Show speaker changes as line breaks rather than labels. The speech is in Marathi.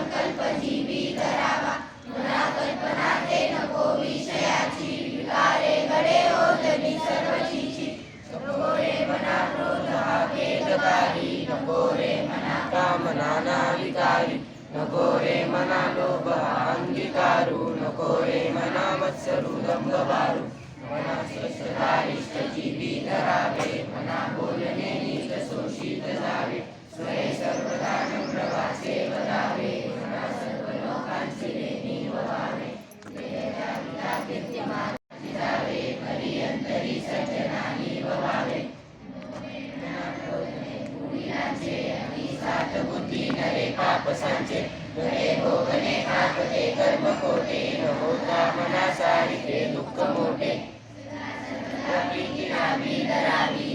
संकल्प जीवी करावा मना कल्पना ते नको विषयाची विकारे घडे ओतली सर्वचीची नको रे मना क्रोध हा भेदकारी नको रे मना कामना ना विकारी नको रे मना लोभ हा अंगीकारू नको रे मना मत्सरू दंभ मना पाप सांचे घडे भोगणे घातले हो, कर्म खोटे होता मना सारिके दुःख मोठे धरावी